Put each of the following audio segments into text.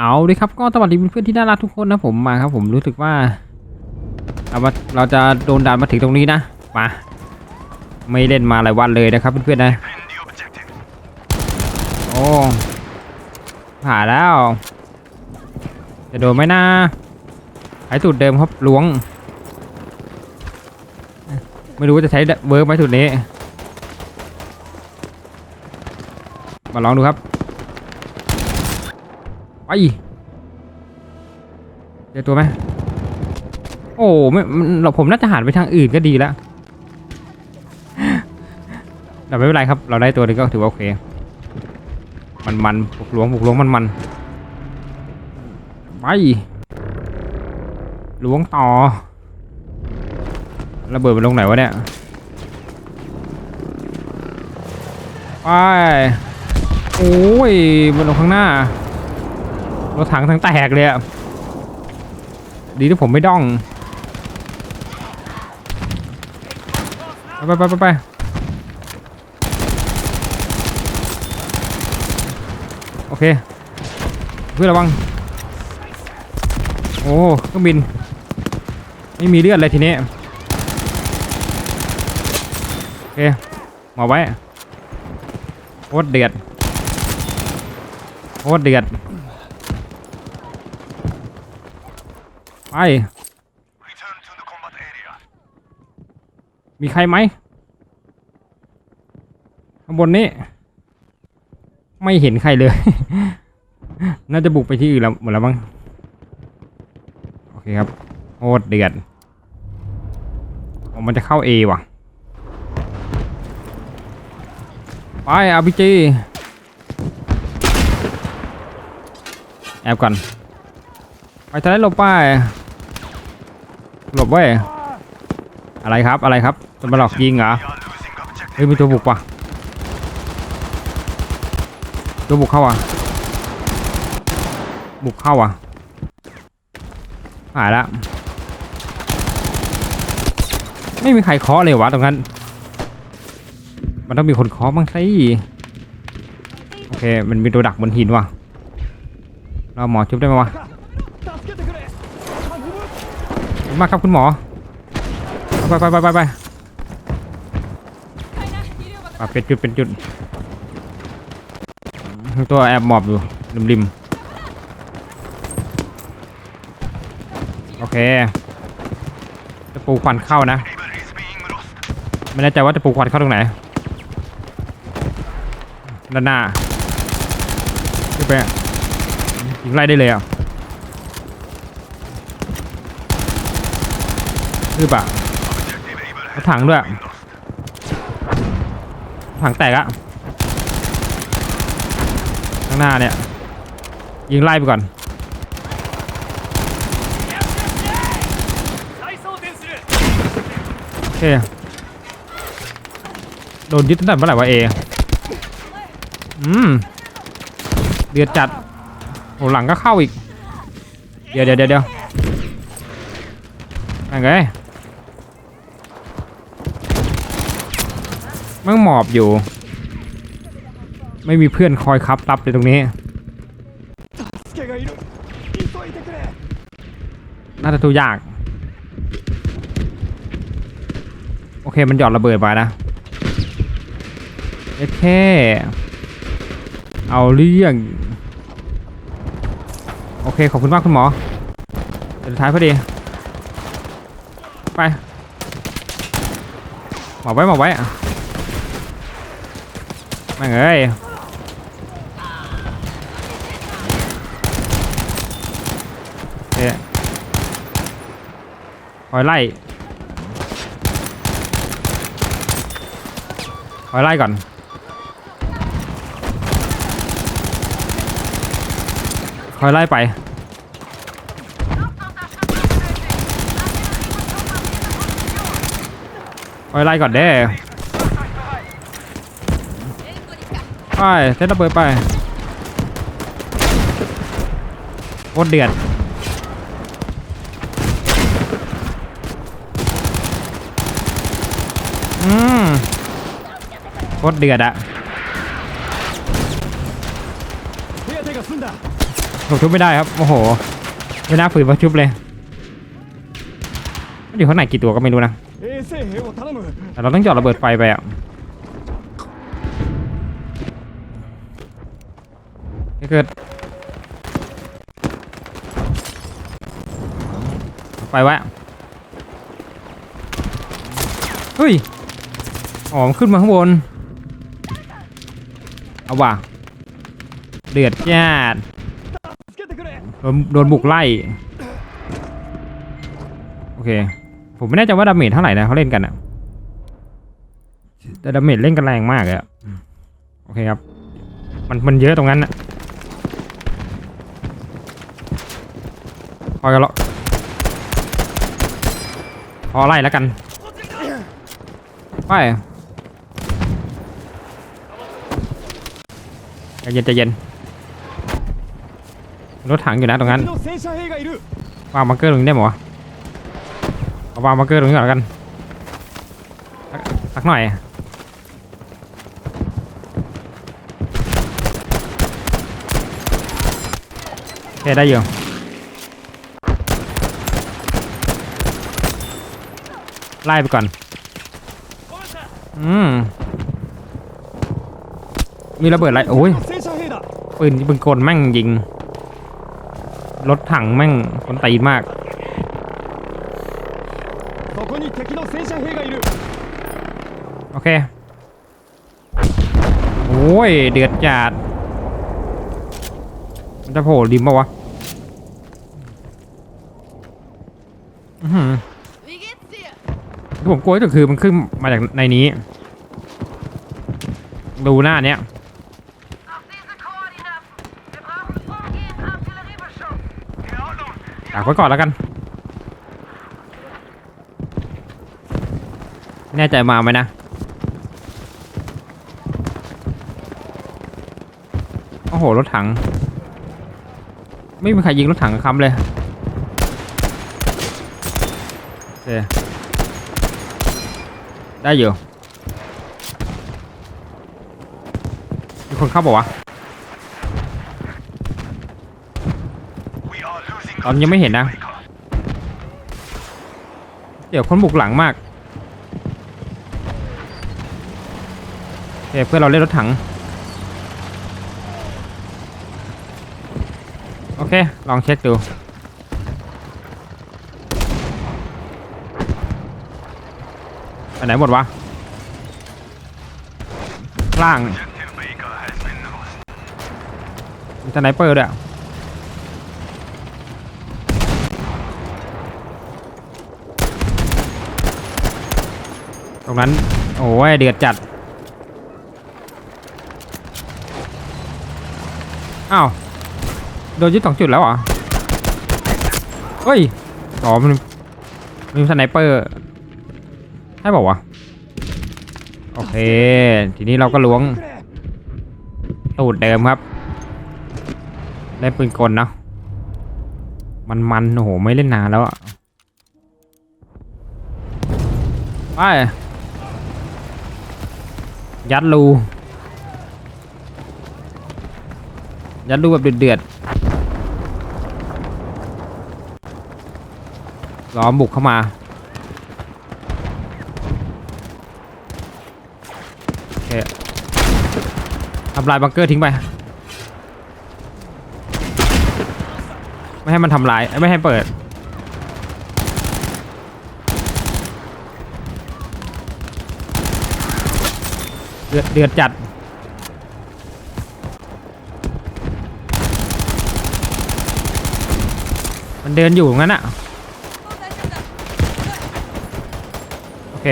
เอาเลยครับก็สวัสดีเพื่อนๆที่น่ารักทุกคนนะผมมาครับผมรู้สึกว่าเรามาเราจะโดนด่านมาถึงตรงนี้นะมาไม่เล่นมาหลายวันเลยนะครับเพื่อนๆนะโอ้ผ่าแล้ว จะโดนไหมนะใช้สูตรเดิมครับล้วง ไม่รู้ว่าจะใช้เวิร์กไหมสูตรนี้ มาลองดูครับ ไปเจอตัวไหมโอ้ไม่เราผมน่าจะหันไปทางอื่นก็ดีแล้วแต่ไม่เป็นไรครับ เราได้ตัวนึงก็ถือว่าโอเค มันมันบุกหลวงบุกหลวงมันมันไปหลวงต่อระเบิดมันลงไหนวะเนี่ยไปโอ้ยมันลงข้างหน้า รถถังทั้งแตกเลยอะดีที่ผมไม่ด้องไปไปไปไปไปโอเค เพื่อระวัง โอ้เครื่องบิน ไม่มีเลือดเลยทีนี้ โอเคหมอไว้โคตรเดือดโคตรเดือด ไป Return to the combat area. มีใครไหม ข้างบนนี้ ไม่เห็นใครเลย น่าจะบุกไปที่อื่นแล้วหมดแล้วมั้ง โอเคครับโคตรเดือดโอ้มันจะเข้า A ว่ะ ไปอาพีจีแอบก่อน ไปทะเลหลบไป หลบไว้ยอะไรครับอะไรครับจะมาหลอกยิงเหรอเฮ้ยมีตัวบุกว่ะตัวบุกเข้าอะบุกเข้าอะหายละไม่มีใครเคาะเลยวะตรงนั้น มันต้องมีคนเคาะบ้างสิโอเค มันมีตัวดักบนหินว่ะ เราหมอชุบได้ไหมวะขอบคุณ มากครับคุณหมอ ไปไปไปไปไปอะเป็นจุดเป็นจุด ตัวแอบหมอบอยู่ริมริมโอเค จะปูควันเข้านะ ไม่แน่ใจว่าจะปูควันเข้าตรงไหน ด้านหน้าขึ้นไปยิงไล่ได้เลยอะ คือปะ Objective able รถถังด้วย ถังแตกอะข้างหน้าเนี่ย ยิงไล่ไปก่อน โอเค โดนยึดตั้งแต่เมื่อไหร่วะเอ อืม เดือดจัดโหหลังก็เข้าอีก เดี๋ยวเดี๋ยวเดี๋ยวเดี๋ยวยังไง มั่งหมอบอยู่ ไม่มีเพื่อนคอยคับรับเลยตรงนี้ น่าจะตัวยาก โอเคมันหยอดระเบิดไปนะเอเคเอาเรื่อง โอเค ขอบคุณมากคุณหมอเดี๋ยวท้ายพอดี ไปหมอบไว้หมอบไว้ แม่งเอ้ยโอเคคอยไล่คอยไล่ก่อนคอยไล่ไปคอยไล่ก่อนเด้ ไปเทตระเบิดไปโคตรเดือดอืมโคตรเดือดอะผมชุบไม่ได้ครับ โอ้โห ไม่น่าฝืนมาชุบเลยอยู่ข้างไหนกี่ตัวก็ไม่รู้นะแต่เราต้องจอดระเบิดไฟไปอะ เกิดไปวะเฮ้ยหอมขึ้นมาข้างบน เอาว่ะเดือดแย่โดนโดนบุกไล่ โอเค ผมไม่แน่ใจว่าดาเมจเท่าไหร่นะเขาเล่นกันอะแต่ดาเมจเล่นกันแรงมากเลยอะโอเคครับ มันมันเยอะตรงนั้นอะ อกันหรอพอไล่แล้วกัน ไปใจเย็นใจเย็น รถถังอยู่นะตรงนั้นวางมังเกอร์ตรงนี้ได้หมวะเอวางมังเกอร์ตรงนี้ก่อนแล้วกันสักหน่อยโอเคได้อยู่ ไล่ไปก่อน อืม มีระเบิดอะไร โอ้ยปืนปืนกลแม่งยิง รถถังแม่งคนตีมากโอเค โอ้ย เดือดจัดจะโผล่ดิมปะวะ ผมกลัวที่สุดคือมันขึ้นมาจากในนี้ ดูหน้าเนี้ยดักไว้ก่อนแล้วกัน แน่ใจมาไหมนะ โอ้โห รถถัง ไม่มีใครยิงรถถังคำเลย โอเค ได้อยู่มีคนเข้าบอกวะตอนยังไม่เห็นนะ เดี๋ยวคนบุกหลังมากโอเเพื่อนเราเล่นรถถัง โอเค ลองเช็คดู ไปไหนหมดวะล่างนี่มีสไนเปอร์ด้วยตรงนั้น โอ้ยเดือดจัด อ้าว โดนยึดสองจุดแล้วเหรอเฮ้ย อ๋อ มันมีสไนเปอร์ ใช่บอกวะโอเค ทีนี้เราก็ล้วงตูดเดิมครับ ได้ปืนกลเนาะมันมันโอ้โหไม่เล่นนานแล้วอะไปยัดรูยัดรูแบบเดือดๆล้อมบุกเข้ามา โอเค ทำลายบังเกอร์ทิ้งไป ไม่ให้มันทำลาย ไม่ให้เปิด เดือดเดือดจัดมันเดินอยู่งั้นอะโอเค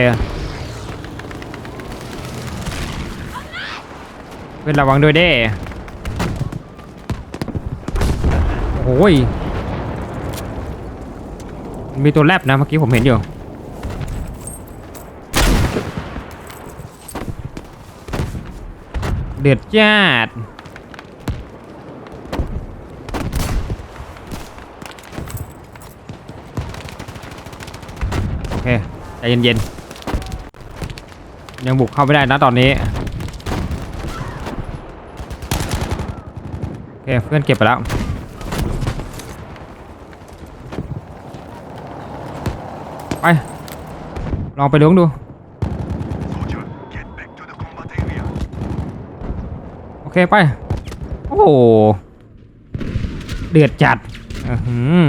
เพื่อนระวังด้วยเด้โอ้ยมีตัวแรบนะเมื่อกี้ผมเห็นอยู่เดือดจัดโอเคใจเย็นๆยังบุกเข้าไม่ได้นะตอนนี้ เคเพื่อนเก็บไปแล้วไป ลองไปล้วงดูโอเคไป โอ้โหเดือดจัดอือ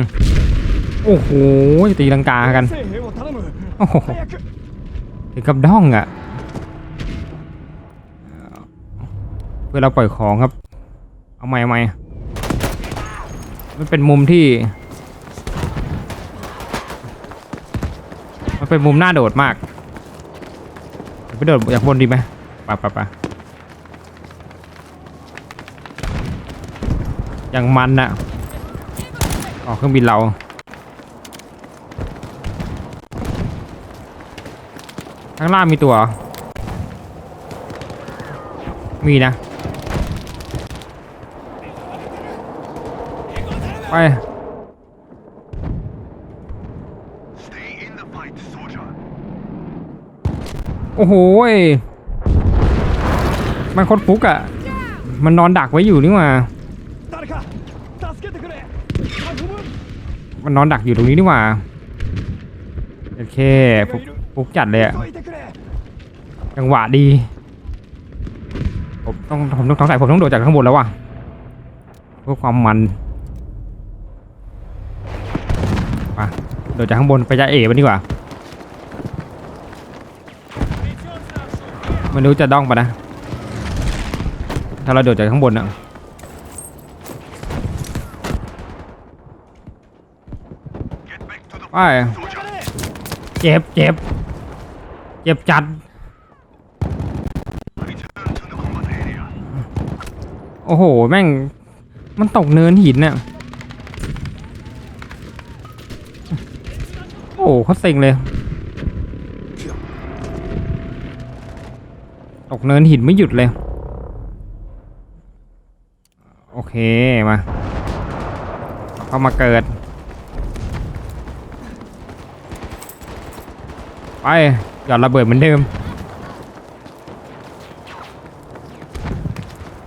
โอ้โหตีลังกากันโอ้โหถึงกับด้องอะเพื่อเราปล่อยของครับ เอาใหม่ใหม่มันเป็นมุมที่ มันเป็นมุมน่าโดดมากเดี๋ยวไปโดดจากบนดีไหมไปไปไปอย่างมันน่ะออกเครื่องบินเราข้างล่างมีตัว มีนะ ไป โอ้โหมันโคตรฟุกอะมันนอนดักไว้อยู่นี่ว่ามันนอนดักอยู่ตรงนี้นี่ว่าโอเคฟุกจัดเลยอะจังหวะดี ผมต้องผมต้องสงสัยผมต้องโดดจากข้างบนแล้วว่ะเพื่อความมัน โดดจากข้างบนไปจะเอ๋มันดีกว่าไม่รู้จะด้องปะนะ ถ้าเราโดดจากข้างบนอะ Get back to the ไป soldier. เจ็บเจ็บเจ็บจัดโอ้โห แม่ง มันตกเนินหินน่ะ โอ้โหเขาเซ็งเลย ตกเนินหินไม่หยุดเลย โอเค มาเข้ามาเกิด ไปหย่อนระเบิดเหมือนเดิม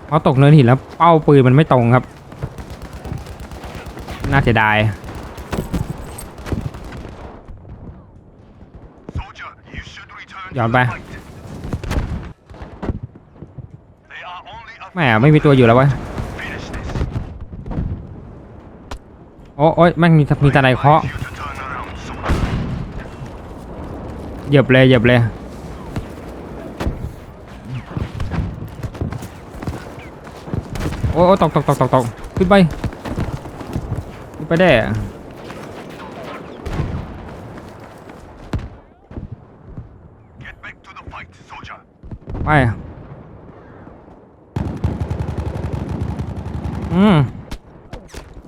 เพราตกเนินหินแล้วเป้าปืนมันไม่ตรงครับ น่าเสียดาย should return to Dọn the ba. fight. They are only a แหม่ไม่มีตัวอยู่แล้ววะ finish this. โอ้โอ้ยแม่งมีมีตะไนเคาะ You to turn around, soldier. เหยียบเลยเหยียบเลยโอ้โอ้ตกตกตกตกตกขึ้นไปขึ้นไปได้ ไปอืม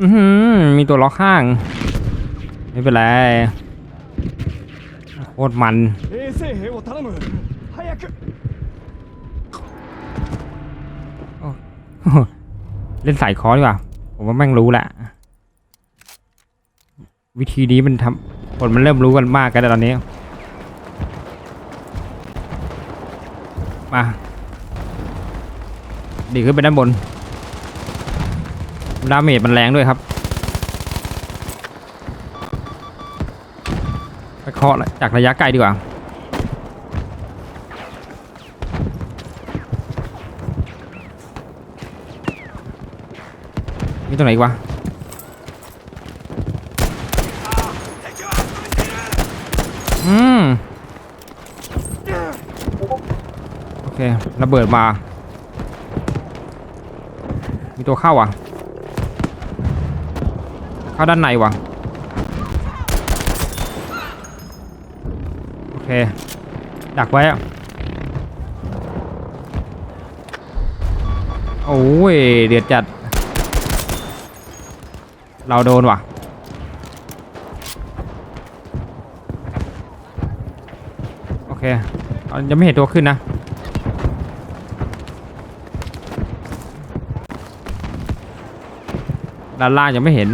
อืมมีตัวล็อกข้าง ไม่เป็นไรโคตรมันเล่นสายคอดีกว่า ผมว่าแม่งรู้แหละ วิธีนี้มันทำคนมันเริ่มรู้กันมากกันแล้วตอนนี้ มาดีขึ้นไปด้านบนดาเมจมันแรงด้วยครับไปเคาะจากระยะไกลดีกว่ามีตัวไหนอีกวะอืม โอเค ระเบิดมา มีตัวเข้าอะ เข้าด้านในว่ะ โอเค ดักไว้อะโอ้ย เดือดจัด เราโดนว่ะโอเคยังไม่เห็นตัวขึ้นนะ ด้านล่างยังไม่เห็น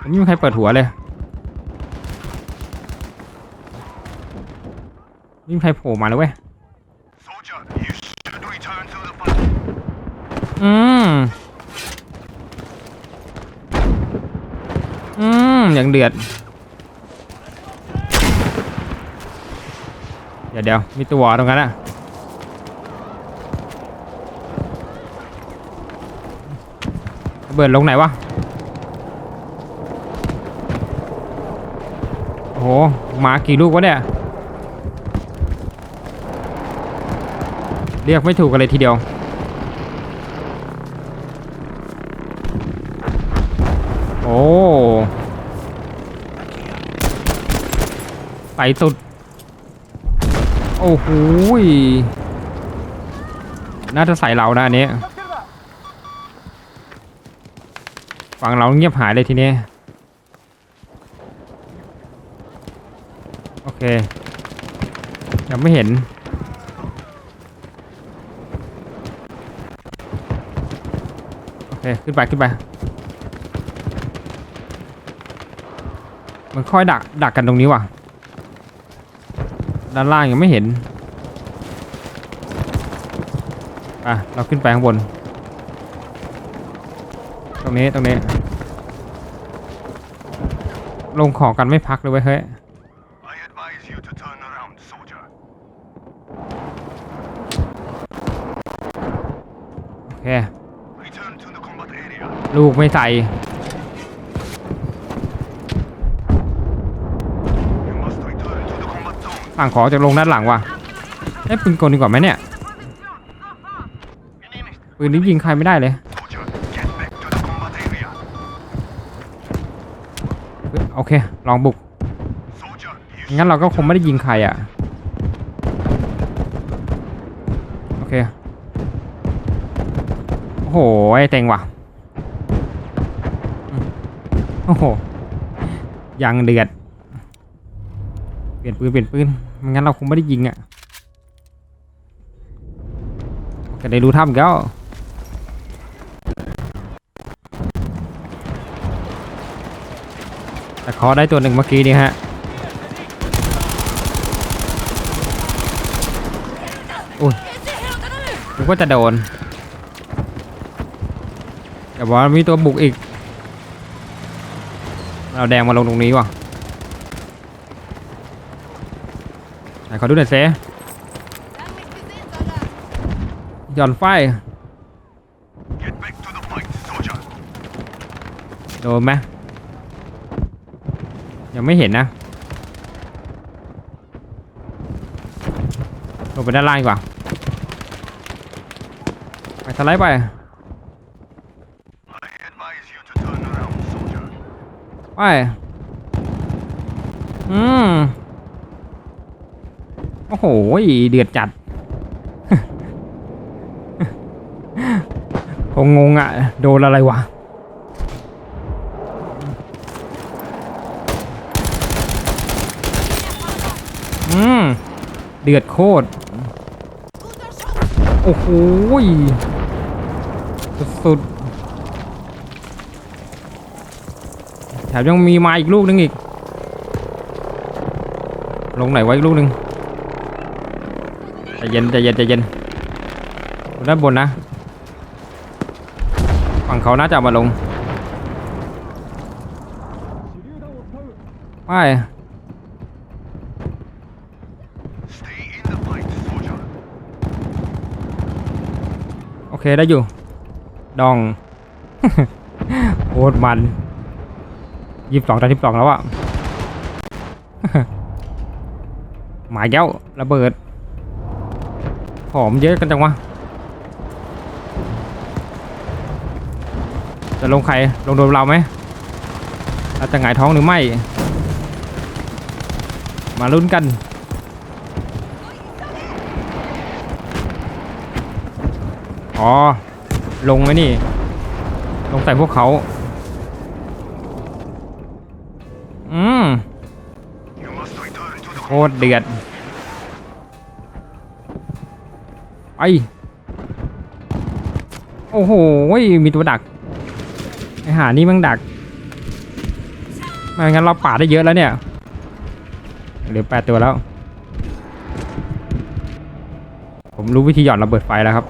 ไม่มีใครเปิดหัวเลยไม่มีใครโผล่มาเลยเว้ย Soldier, you should return to the fight. อืม อย่างเดือด เดี๋ยวเดี๋ยวมีตัวตรงนั้นอะระ เบิดลงไหนวะ โอ้โหมากี่ลูกวะเนี่ย เรียกไม่ถูกกันเลยทีเดียว โอ้ ไปสุด โอ้โหน่าจะใส่เรานะอันนี้ ฝั่งเราเงียบหายเลยทีนี้ โอเค ยังไม่เห็น โอเค ขึ้นไป ขึ้นไป มันค่อยดัก ดักกันตรงนี้ว่ะ ด้านล่างยังไม่เห็น อะ เราขึ้นไปข้างบน รงนี้ตรงนี้ ลงของกันไม่พักเลยเว้ยเฮ้ย I advise you to turn around, soldier. โอเค Return to the combat area. ลูกไม่ใส่ You must return to the combat zone. สั่งขอจากลงด้านหลังว่ะเอ้ปืนกลดีกว่าไหมเนี่ยปืนนี้ยิงใครไม่ได้เลย โอเค ลองบุก งั้นเราก็คงไม่ได้ยิงใครอะ โอเค โอ้โหไอ้เต็งว่ะ โอ้โห ยังเดือด เปลี่ยนปืนเปลี่ยนปืนงั้นเราคงไม่ได้ยิงอะจะได้รู้ถ้ำอีกแล้ว แต่ขอได้ตัวหนึ่งเมื่อกี้นี่ฮะอุ้ยผมก็จะโดนแต่ว่ามีตัวบุกอีก เราแดงมาลงตรงนี้ว่ะไหนขอดูหน่อยเซหย่อนไฟโดนไหม ยังไม่เห็นนะลงไปด้านล่างดีกว่าไปสไลด์ไปไปอืมโอ้โหเดือดจัดคงงงอะ โดนอะไรวะ อืมเดือดโคตร โอ้โหสุดๆแถมยังมีมาอีกลูกนึงอีก ลงไหนไว้อีกลูกนึงใจเย็นใจเย็นใจเย็นด้านบนนะ ฝั่งเขาน่าจะมาลง ไป เคได้อยู่ ดองโคตรมันยี่สิบสองต่อยี่สิบสองแล้วอะหมายแก้วระเบิด หอมเยอะกันจังวะ จะลงใคร ลงโดนเราไหมเราจะหงายท้องหรือไม่ มาลุ้นกัน อ๋อ ลงไว้นี่ ลงใส่พวกเขา อืมโคตรเดือดไปโอ้โห มีตัวดัก ไอหานี่มันดัก ไม่งั้นเราป่าได้เยอะแล้วเนี่ย เหลือแปดตัวแล้ว ผมรู้วิธีหย่อนระเบิดไฟแล้วครับ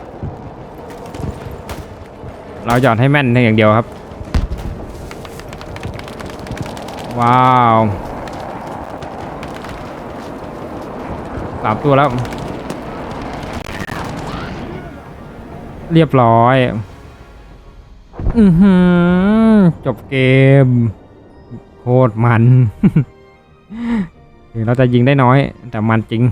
เราหยอนให้แม่นเพียงอย่างเดียวครับ ว้าวสามตัวแล้ว เรียบร้อย อือหือ จบเกม โคตรมันถึงเราจะยิงได้น้อย แต่มันจริง